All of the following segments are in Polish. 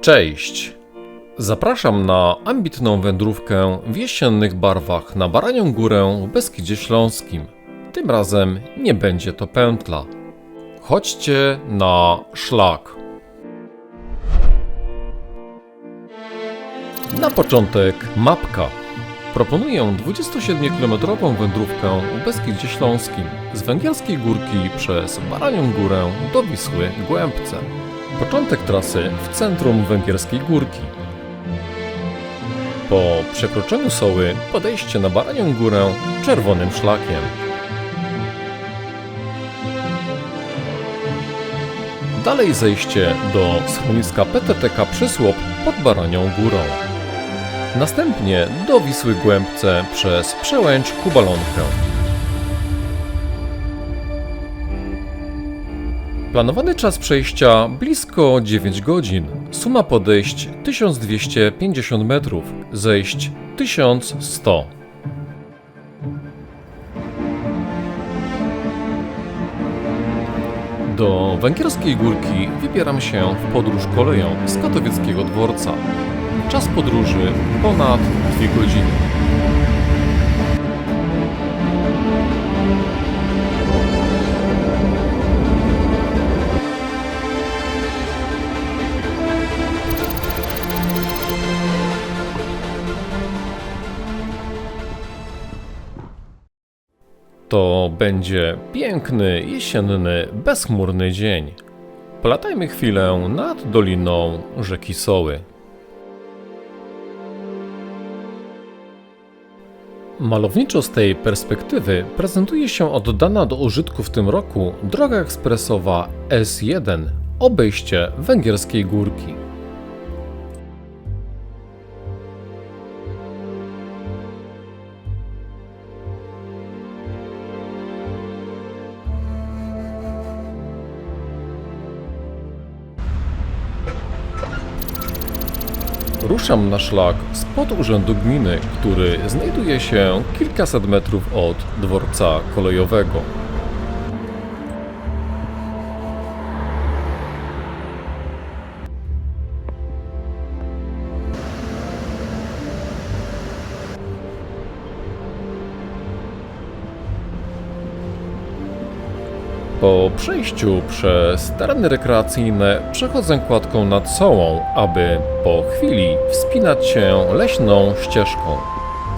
Cześć! Zapraszam na ambitną wędrówkę w jesiennych barwach na Baranią Górę w Beskidzie Śląskim. Tym razem nie będzie to pętla. Chodźcie na szlak. Na początek mapka. Proponuję 27-kilometrową wędrówkę w Beskidzie Śląskim z Węgierskiej Górki przez Baranią Górę do Wisły Głębce. Początek trasy w centrum Węgierskiej Górki. Po przekroczeniu Soły podejście na Baranią Górę czerwonym szlakiem. Dalej zejście do schroniska PTTK Przysłop pod Baranią Górą. Następnie do Wisły Głębce przez przełęcz Kubalonkę. Planowany czas przejścia blisko 9 godzin. Suma podejść 1250 metrów, zejść 1100. Do Węgierskiej Górki wybieram się w podróż koleją z katowieckiego dworca. Czas podróży ponad 2 godziny. Będzie piękny, jesienny, bezchmurny dzień. Polatajmy chwilę nad doliną rzeki Soły. Malowniczo z tej perspektywy prezentuje się oddana do użytku w tym roku droga ekspresowa S1 obejście Węgierskiej Górki. Ruszam na szlak spod urzędu gminy, który znajduje się kilkaset metrów od dworca kolejowego. Przejściu przez tereny rekreacyjne przechodzę kładką nad Sołą, aby po chwili wspinać się leśną ścieżką.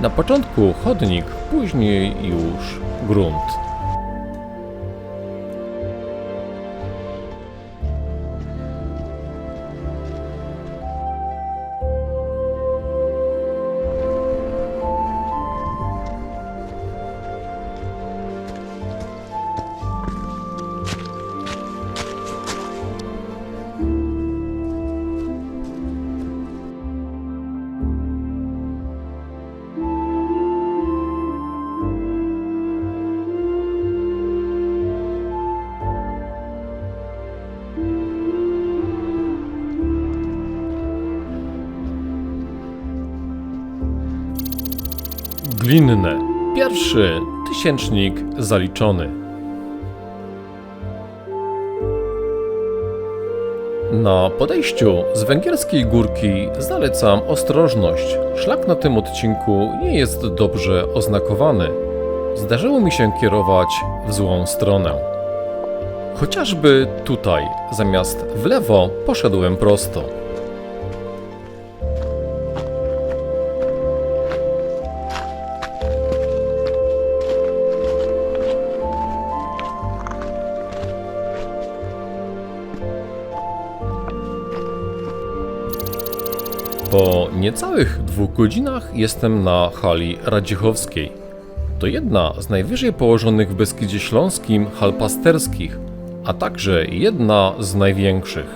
Na początku chodnik, później już grunt. Glinne. Pierwszy tysięcznik zaliczony. Na podejściu z węgierskiej górki zalecam ostrożność. Szlak na tym odcinku nie jest dobrze oznakowany. Zdarzyło mi się kierować w złą stronę. Chociażby tutaj, zamiast w lewo, poszedłem prosto. Po niecałych dwóch godzinach jestem na hali Radziechowskiej. To jedna z najwyżej położonych w Beskidzie Śląskim hal pasterskich, a także jedna z największych.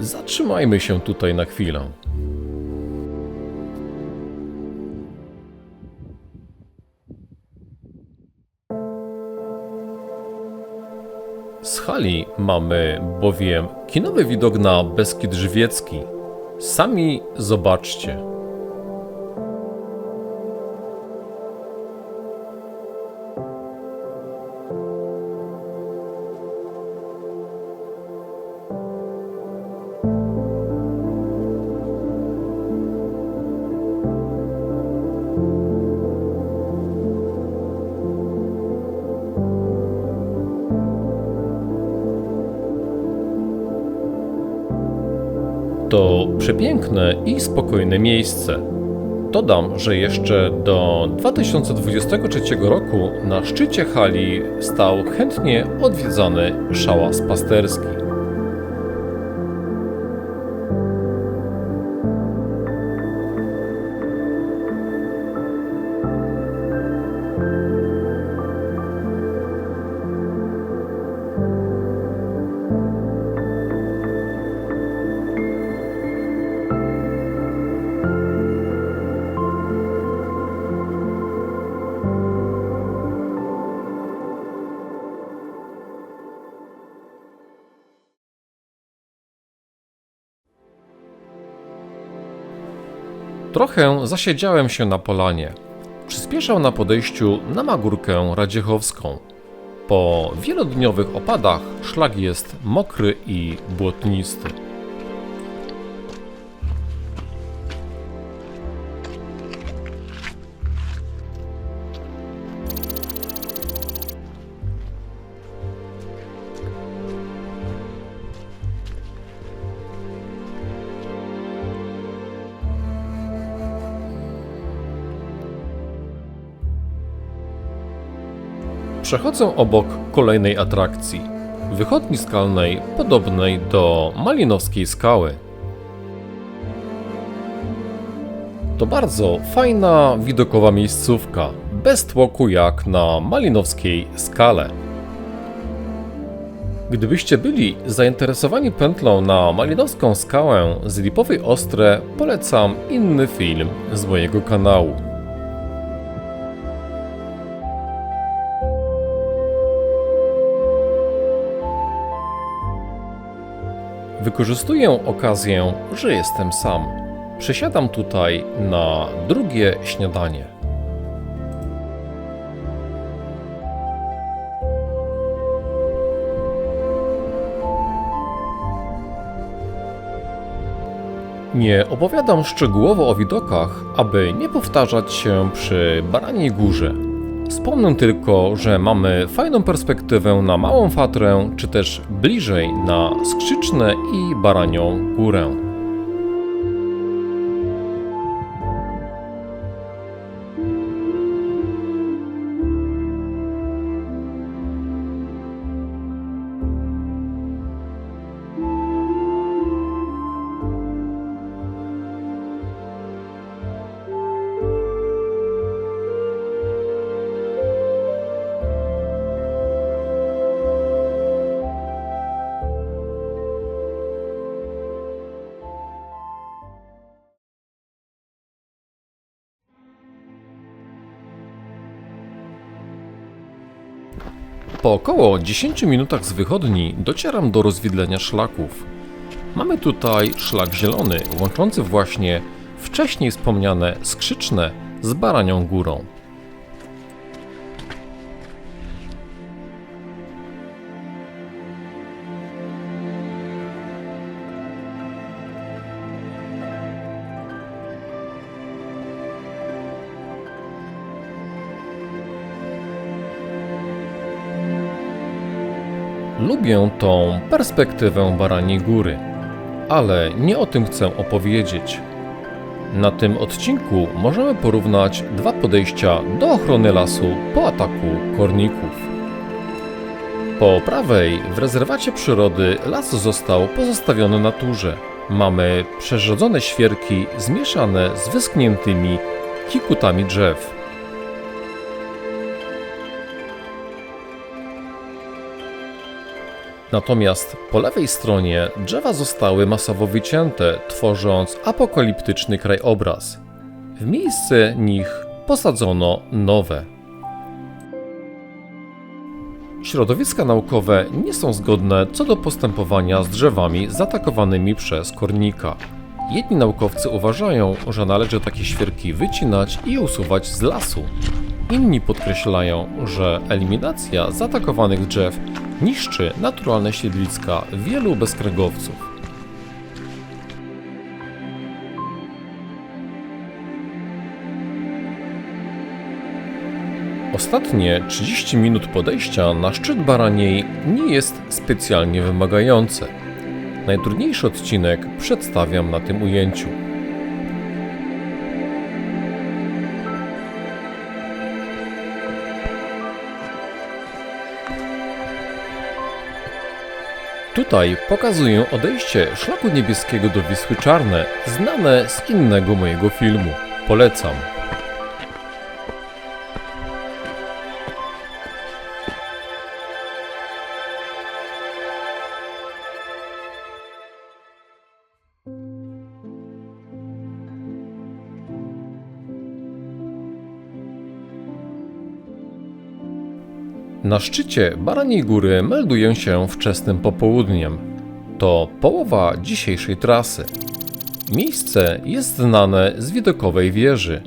Zatrzymajmy się tutaj na chwilę. Mamy bowiem kinowy widok na Beskid Żywiecki. Sami zobaczcie. Przepiękne i spokojne miejsce. Dodam, że jeszcze do 2023 roku na szczycie hali stał chętnie odwiedzany szałas pasterski. Trochę zasiedziałem się na polanie. Przyspieszał na podejściu na Magórkę Radziechowską. Po wielodniowych opadach szlak jest mokry i błotnisty. Przechodzę obok kolejnej atrakcji wychodni skalnej podobnej do Malinowskiej Skały. To bardzo fajna, widokowa miejscówka, bez tłoku jak na Malinowskiej Skale. Gdybyście byli zainteresowani pętlą na Malinowską Skałę z Lipowej Ostre, polecam inny film z mojego kanału. Wykorzystuję okazję, że jestem sam. Przesiadam tutaj na drugie śniadanie. Nie opowiadam szczegółowo o widokach, aby nie powtarzać się przy Baraniej Górze. Wspomnę tylko, że mamy fajną perspektywę na Małą Fatrę, czy też bliżej na Skrzyczne i Baranią Górę. Po około 10 minutach z wychodni docieram do rozwidlenia szlaków. Mamy tutaj szlak zielony, łączący właśnie wcześniej wspomniane skrzyczne z Baranią Górą. Lubię tą perspektywę Baraniej Góry, ale nie o tym chcę opowiedzieć. Na tym odcinku możemy porównać dwa podejścia do ochrony lasu po ataku korników. Po prawej w rezerwacie przyrody las został pozostawiony naturze. Mamy przerzodzone świerki zmieszane z wyschniętymi kikutami drzew. Natomiast po lewej stronie drzewa zostały masowo wycięte, tworząc apokaliptyczny krajobraz. W miejsce nich posadzono nowe. Środowiska naukowe nie są zgodne co do postępowania z drzewami zaatakowanymi przez kornika. Jedni naukowcy uważają, że należy takie świerki wycinać i usuwać z lasu. Inni podkreślają, że eliminacja zaatakowanych drzew niszczy naturalne siedliska wielu bezkręgowców. Ostatnie 30 minut podejścia na szczyt Baraniej nie jest specjalnie wymagające. Najtrudniejszy odcinek przedstawiam na tym ujęciu. Tutaj pokazuję odejście szlaku niebieskiego do Wisły Czarne, znane z innego mojego filmu. Polecam. Na szczycie Baraniej Góry melduję się wczesnym popołudniem. To połowa dzisiejszej trasy. Miejsce jest znane z widokowej wieży,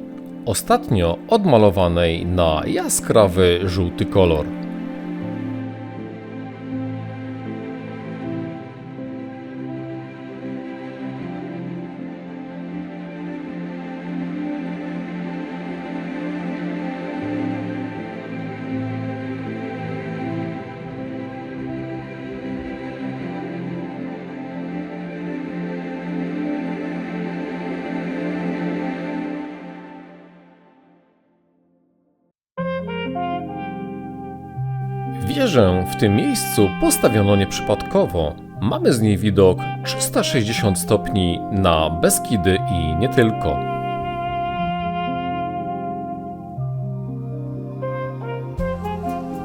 ostatnio odmalowanej na jaskrawy żółty kolor. W tym miejscu postawiono nieprzypadkowo. Mamy z niej widok 360 stopni na Beskidy i nie tylko.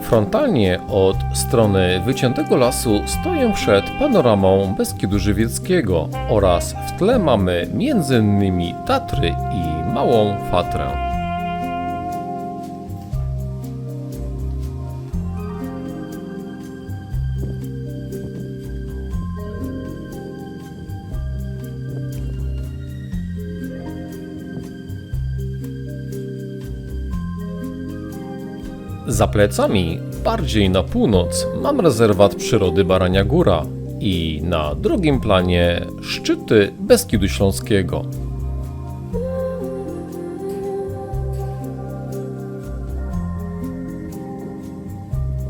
Frontalnie od strony wyciętego lasu stoję przed panoramą Beskidu Żywieckiego oraz w tle mamy m.in. Tatry i Małą Fatrę. Za plecami, bardziej na północ, mam rezerwat przyrody Barania Góra i na drugim planie szczyty Beskidu Śląskiego.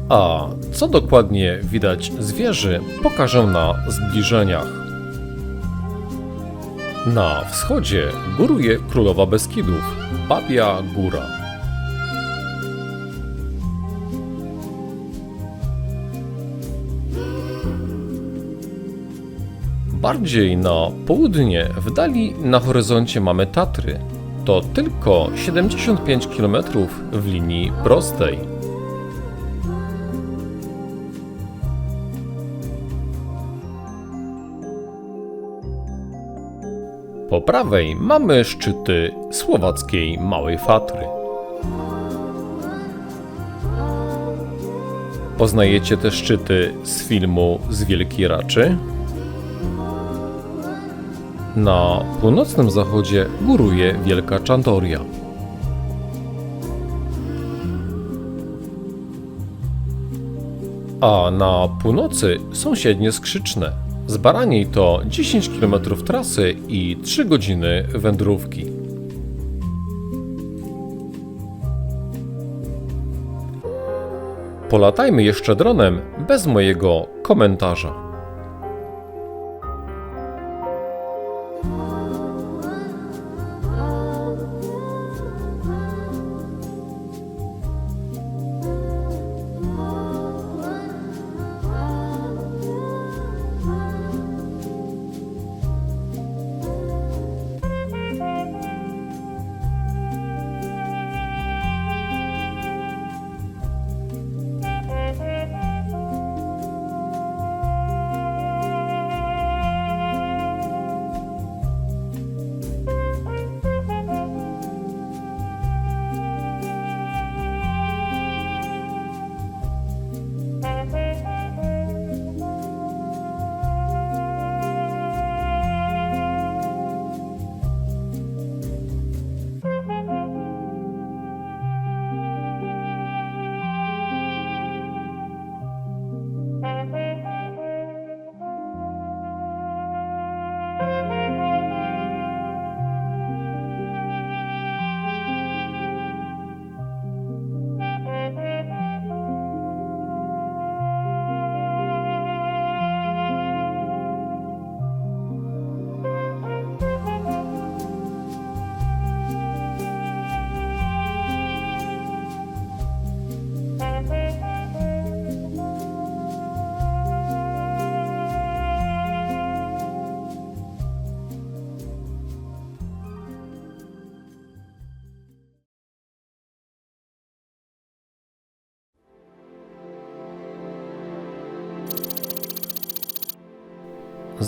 A co dokładnie widać z wieży, pokażę na zbliżeniach. Na wschodzie góruje Królowa Beskidów, Babia Góra. Bardziej na południe, w dali na horyzoncie mamy Tatry. To tylko 75 km w linii prostej. Po prawej mamy szczyty słowackiej Małej Fatry. Poznajecie te szczyty z filmu z Wielkiej Raczy? Na północnym zachodzie góruje Wielka Czantoria. A na północy sąsiednie Skrzyczne. Z Baraniej to 10 km trasy i 3 godziny wędrówki. Polatajmy jeszcze dronem bez mojego komentarza.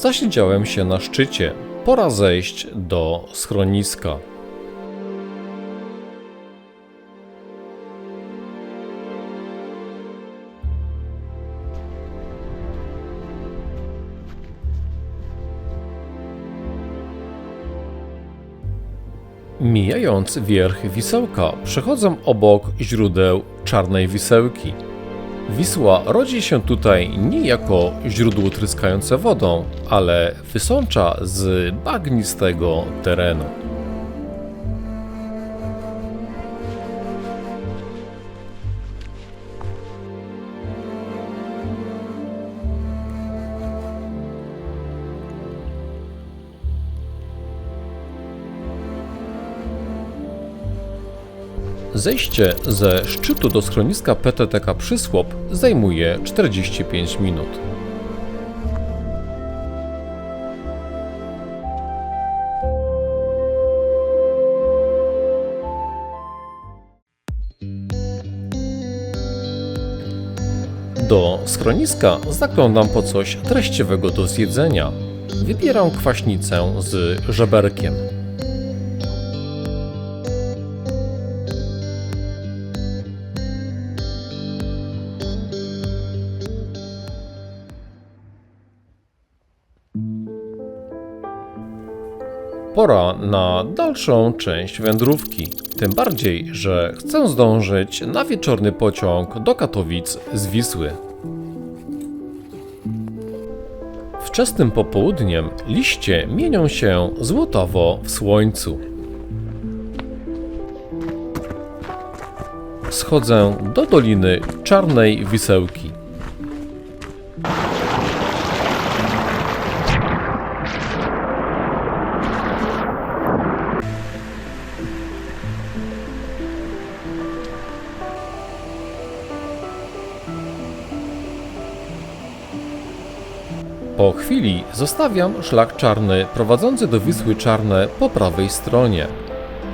Zasiedziałem się na szczycie. Pora zejść do schroniska. Mijając wierch Wisełka, przechodzę obok źródeł Czarnej Wisełki. Wisła rodzi się tutaj nie jako źródło tryskające wodą, ale wysącza z bagnistego terenu. Zejście ze szczytu do schroniska PTTK Przysłop zajmuje 45 minut. Do schroniska zaglądam po coś treściwego do zjedzenia. Wybieram kwaśnicę z żeberkiem. Pora na dalszą część wędrówki. Tym bardziej, że chcę zdążyć na wieczorny pociąg do Katowic z Wisły. Wczesnym popołudniem liście mienią się złotawo w słońcu. Schodzę do doliny Czarnej Wisełki. Po chwili zostawiam szlak czarny prowadzący do Wisły Czarne po prawej stronie.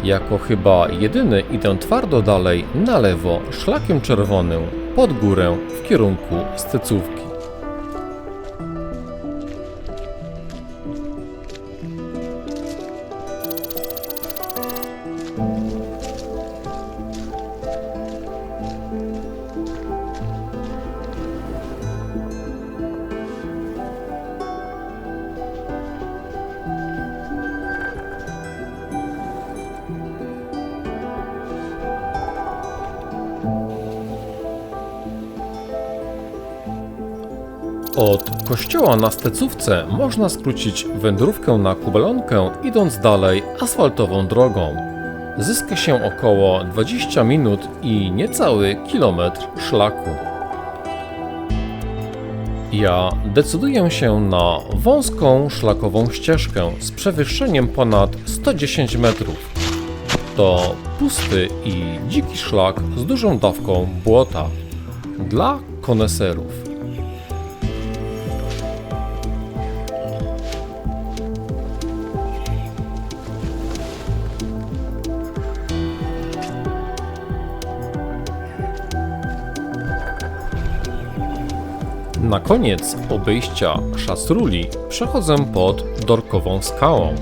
Jako chyba jedyny idę twardo dalej na lewo szlakiem czerwonym pod górę w kierunku Stecówki. Od kościoła na Stecówce można skrócić wędrówkę na Kubalonkę idąc dalej asfaltową drogą. Zyska się około 20 minut i niecały kilometr szlaku. Ja decyduję się na wąską szlakową ścieżkę z przewyższeniem ponad 110 metrów. To pusty i dziki szlak z dużą dawką błota dla koneserów. Na koniec obejścia Szastruli przechodzę pod Dorkową skałą.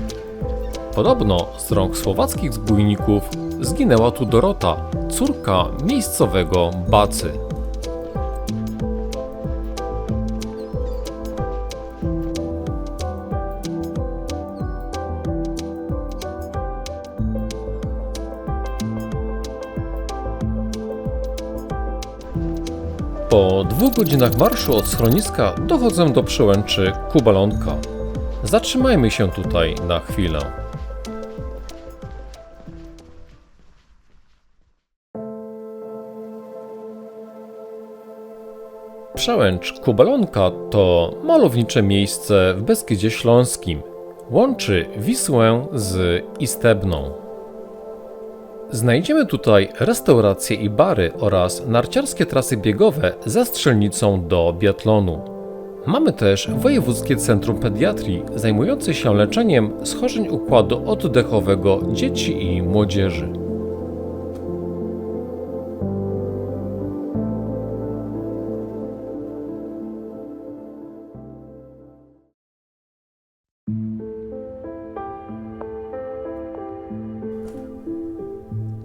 Podobno z rąk słowackich zbójników zginęła tu Dorota, córka miejscowego Bacy. Dwóch godzinach marszu od schroniska dochodzę do przełęczy Kubalonka. Zatrzymajmy się tutaj na chwilę. Przełęcz Kubalonka to malownicze miejsce w Beskidzie Śląskim. Łączy Wisłę z Istebną. Znajdziemy tutaj restauracje i bary oraz narciarskie trasy biegowe ze strzelnicą do biatlonu. Mamy też Wojewódzkie Centrum Pediatrii zajmujące się leczeniem schorzeń układu oddechowego dzieci i młodzieży.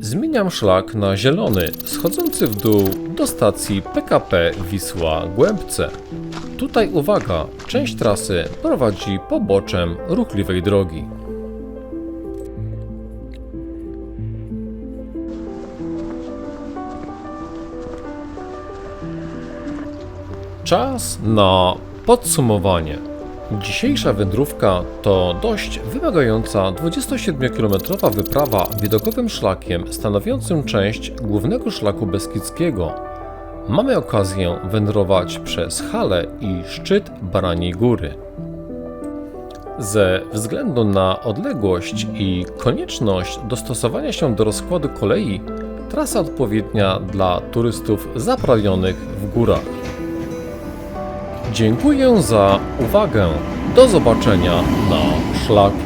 Zmieniam szlak na zielony, schodzący w dół do stacji PKP Wisła Głębce. Tutaj uwaga, część trasy prowadzi poboczem ruchliwej drogi. Czas na podsumowanie. Dzisiejsza wędrówka to dość wymagająca 27-kilometrowa wyprawa widokowym szlakiem stanowiącym część głównego szlaku beskidzkiego. Mamy okazję wędrować przez Hale i szczyt Baraniej Góry. Ze względu na odległość i konieczność dostosowania się do rozkładu kolei, trasa odpowiednia dla turystów zaprawionych w górach. Dziękuję za uwagę. Do zobaczenia na szlaku.